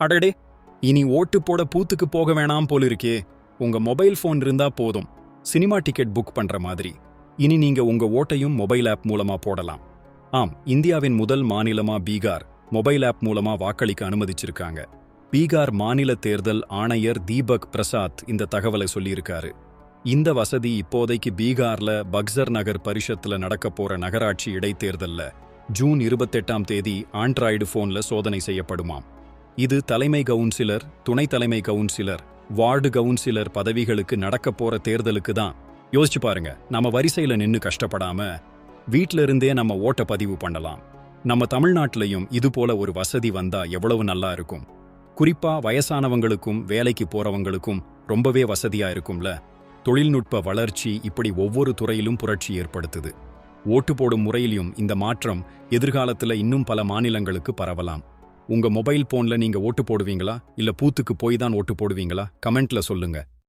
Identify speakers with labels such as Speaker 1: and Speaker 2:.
Speaker 1: அடடே இனி ஓட்டு போட பூத்துக்கு போக வேணாம் போல இருக்கே உங்க மொபைல் ஃபோன் இருந்தா போதும். சினிமா டிக்கெட் புக் பண்ற மாதிரி. இனி நீங்க உங்க ஓட்டையும் மொபைல் ஆப் மூலமா போடலாம். ஆம் இந்தியாவின் முதல் மாநிலமா பீகார். மொபைல் ஆப் மூலமா வாக்களிக்க அனுமதிச்சிருக்காங்க. பீகார் மாநில தேர்தல் ஆணையர் தீபக் பிரசாத் இந்த தகவலை சொல்லியிருக்காரு. இந்த வசதி இப்போதைக்கு பீகார்ல பக்சர் நகர் பரிஷத்துல நடக்க போற நகராட்சி இடைத்தேர்தல்ல ஜூன் இருபத்தெட்டாம் தேதி ஆண்ட்ராய்டு போன்ல சோதனை செய்யப்படுமாம். இது தலைமை கவுன்சிலர் துணை தலைமை கவுன்சிலர் வார்டு கவுன்சிலர் பதவிகளுக்கு நடக்க போற தேர்தலுக்கு தான். யோசிச்சு பாருங்க நம்ம வரிசையில நின்னு கஷ்டப்படாம வீட்ல இருந்தே நம்ம ஓட்ட பதிவு பண்ணலாம். நம்ம தமிழ்நாட்டிலையும் இது போல ஒரு வசதி வந்தா எவ்வளவு நல்லா இருக்கும். குறிப்பா வயசானவங்களுக்கும் வேலைக்கு போறவங்களுக்கும் ரொம்பவே வசதியா இருக்கும்ல. தொழில்நுட்ப வளர்ச்சி இப்படி ஒவ்வொரு துறையிலும் புரட்சி ஏற்படுத்துது. ஓட்டு போடும் முறையிலும் இந்த மாற்றம் எதிர்காலத்துல இன்னும் பல மாநிலங்களுக்கு பரவலாம். உங்க மொபைல் போன்ல நீங்க ஓட்டு போடுவீங்களா? இல்ல பூத்துக்கு போய் தான் ஓட்டு போடுவீங்களா? கமெண்ட்ல சொல்லுங்க.